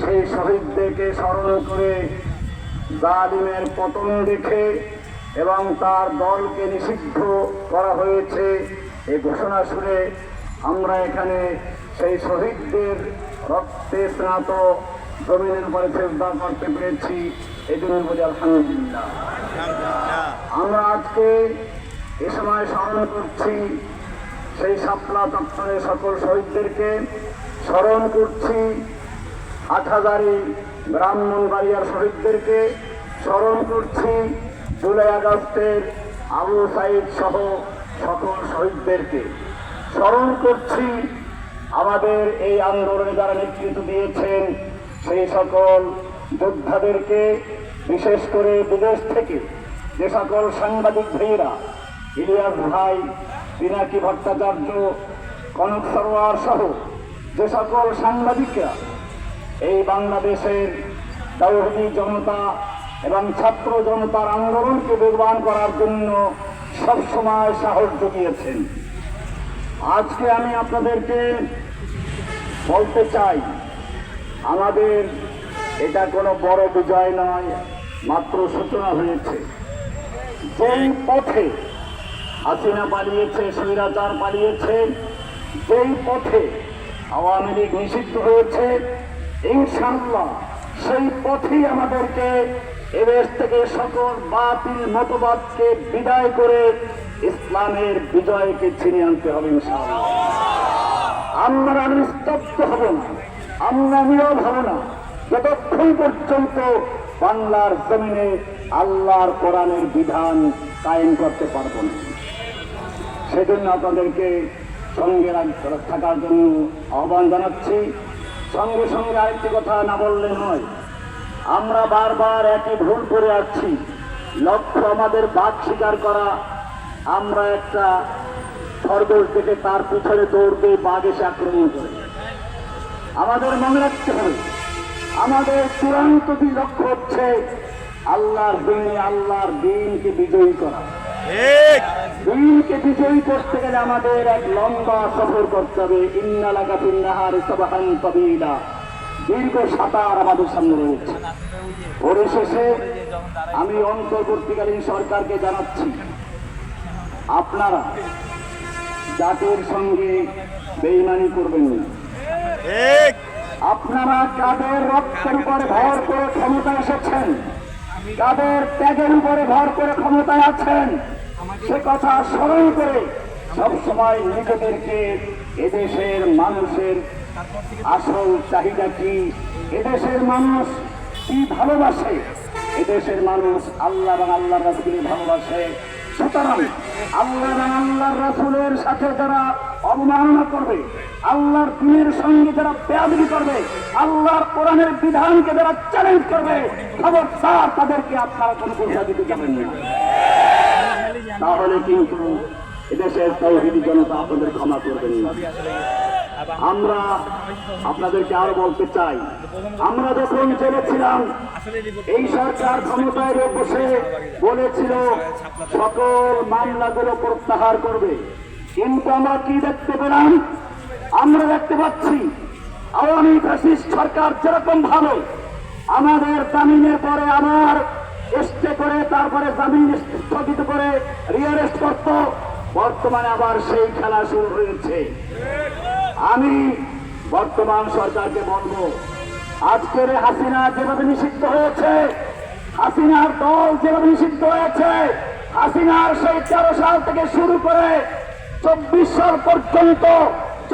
সেই শহীদদেরকে স্মরণ করে জালিমের পতন দেখে এবং তার দলকে নিষিদ্ধ করা হয়েছে এ ঘোষণা শুনে আমরা এখানে সেই শহীদদের রক্তে স্নাত জমিনের উপরে শ্রদ্ধা করতে পেরেছি। এই জন্য বলি আলহামদুলিল্লাহ। আমরা আজকে এ সময় স্মরণ করছি সেই শাপলা চত্বরের সকল শহীদদেরকে স্মরণ করছি। হাটহাজারি ব্রাহ্মণবাড়িয়ার শহীদদেরকে স্মরণ করছি। জুলাই আগস্টের আবু সাইদ সহ সকল শহীদদেরকে স্মরণ করছি। আমাদের এই আন্দোলনে যারা নেতৃত্ব দিয়েছেন, সেই সকল যোদ্ধাদেরকে, বিশেষ করে বিদেশ থেকে যে সকল সাংবাদিক ভাইয়েরা, ইলিয়াস ভাই পিনাকি ভট্টাচার্য, কনক সরোয়ার সহ যে সকল সাংবাদিকরা এই বাংলাদেশের দৌহদি জনতা এবং ছাত্র জনতার আন্দোলনকে বেগবান করার জন্য সবসময় সাহস জুগিয়েছেন। আজকে আমি আপনাদেরকে বলতে চাই, আমাদের এটা কোনো বড় বিজয় নয়, মাত্র সূচনা হয়েছে। যেই পথে হাসিনা পালিয়েছে, স্বৈরাচার পালিয়েছে, যেই পথে আওয়ামী লীগ নিষিদ্ধ হয়েছে ইনশাল্লাহ সেই পথেই আমাদেরকে এদেশ থেকে সকল বাতিল মতবাদকে বিদায় করে ইসলামের বিজয়কে ছিনিয়ে আনতে হবে ইনশাল্লাহ আমরা নিস্তব্ধ হব না, আমরা নীরব হব না, যতক্ষণ পর্যন্ত বাংলার জমিনে আল্লাহর কোরআনের বিধান কায়েম করতে পারব না। সেজন্য আপনাদেরকে সঙ্গে থাকার জন্য আহ্বান জানাচ্ছি। সঙ্গে সঙ্গে আরেকটি কথা না বললে নয়। আমরা বারবার একই ভুল করে আসছি লক্ষ্য আমাদের বাদ স্বীকার করা। আমরা একটা খরগোশ দেখে তার পিছনে দৌড় দিয়ে বাঘ এসে আক্রমণ করে। আমাদের মনে রাখতে হবে, আমাদের চূড়ান্ত লক্ষ্য হচ্ছে আল্লাহর দিনে আল্লাহর দিনকে বিজয়ী করা। দিনকে বিজয়ী করতে গেলে আমাদের এক লম্বা সফর করতে হবে। ইন্নালাকা ফিন্নাহার সাবাহান তবিলা। দীর্ঘ সাঁতার আমাদের সামনে রয়েছে। পরিশেষে আমি অন্তর্বর্তীকালীন সরকারকে জানাচ্ছি আপনারা জাতির সঙ্গে বেইমানি করবেন না। আপনারা কাদের রক্তের উপরে ভর করে ক্ষমতা এসেছেন? কাদের ত্যাগের উপরে ভর করে ক্ষমতায় আছেন? সে কথা স্মরণ করে সবসময় নিজেদেরকে এদেশের মানুষের আসল চাহিদা কি? এদেশের মানুষ কি ভালোবাসে? এদেশের মানুষ আল্লাহ এবং আল্লাহ রাসুলের ভালোবাসে। সুতরাং আল্লাহ এবং আল্লাহর রাসুলের সাথে যারা অবমাননা করবে, আল্লাহর দিনের সঙ্গে যারা বেয়াদবি করবে, আল্লাহর কোরআনের বিধানকে যারা চ্যালেঞ্জ করবে, খবরদার তাদেরকে আপনারা কোনো পয়সা দিতে যাবেন না। তাহলে কিন্তু এদেশের তৌহিদি জনতা আপনাদের ক্ষমা করবেন। না আমরা আপনাদেরকে আরও বলতে চাই, আমরা যখন চলেছিলাম এই সরকার ক্ষমতায় বসে বলেছিল, সকল মামলাগুলো প্রত্যাহার করবে। কিন্তু আমরা কি দেখতে পেলাম? আমরা দেখতে পাচ্ছি, আওয়ামী ফ্যাসিস্ট সরকার যেরকম ভালো, আমাদের জামিনের পরে আমার স্টে করে তারপরে জামিন স্থগিত করে রিয়ারেস্ট করত। বর্তমানে আবার সেই খেলা শুরু হয়েছে। আমি বর্তমান সরকারকে বলব, আজকের হাসিনা যেভাবে নিষিদ্ধ হয়েছে, হাসিনার দল যেভাবে নিষিদ্ধ হয়েছে, হাসিনার সেই তেরো সাল থেকে শুরু করে চব্বিশ সাল পর্যন্ত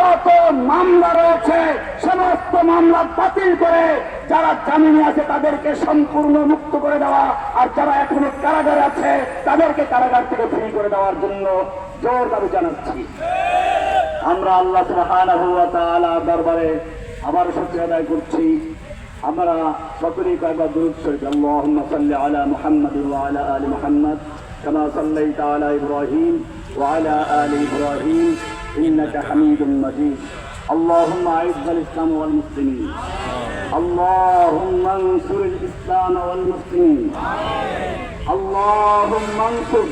যত মামলা রয়েছে, সমস্ত মামলা বাতিল করে যারা জামিনে আছে তাদেরকে সম্পূর্ণ মুক্ত করে দেওয়া আর যারা এখনও কারাগারে আছে, তাদেরকে কারাগার থেকে ফ্রি করে দেওয়ার জন্য জোর দাবি জানাচ্ছি। আমরা আল্লাহ দরবারে আবার শুকরিয়া আদায় করছি। আমরা সকলেই কয়েকবার দুরূদ শরীফ আলা মুহাম্মাদ ওয়া আলা আলি মুহাম্মাদ, কামা আলা ইব্রাহিম ওয়া আলা আলি ইব্রাহিম। إنك حميد مجيد. اللهم أعز الإسلام والمسلمين. اللهم انصر الإسلام والمسلمين. اللهم انصر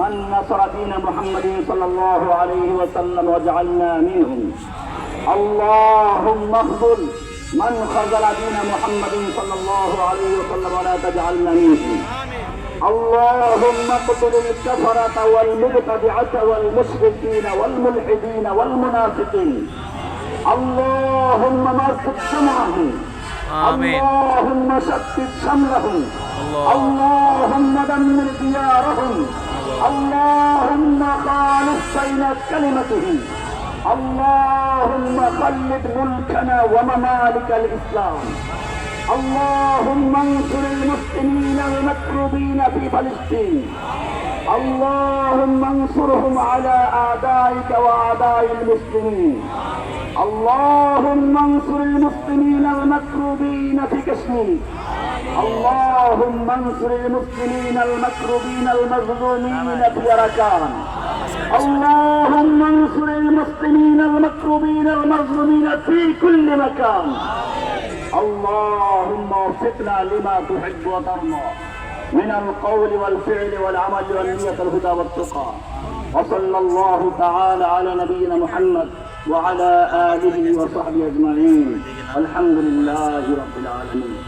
من نصر دين محمد صلى الله عليه وسلم واجعلنا منهم. اللهم اخذل من خذل دين محمد صلى الله عليه وسلم ولا تجعلنا منهم. اللهم اقتل الكفرة والمبتدعة والمشركين والملحدين والمنافقين. اللهم مركب جمعهم آمين. اللهم شتت شملهم. الله. اللهم دمر ديارهم. اللهم خالف بين كلمتهم. اللهم خلد ملكنا وممالك الإسلام. اللهم انصر المسلمين المكروبين في فلسطين. اللهم انصرهم على أعدائك وأعداء المسلمين. اللهم انصر المسلمين المكروبين في كشمير. اللهم انصر المسلمين المكروبين المظلومين في أركان اللهم انصر المسلمين المكروبين المظلومين في كل مكان. اللهم وفقنا لما تحب وترضى من القول والفعل والعمل والنية الهدى والتقى. وصلى الله تعالى على نبينا محمد وعلى آله وصحبه أجمعين. الحمد لله رب العالمين.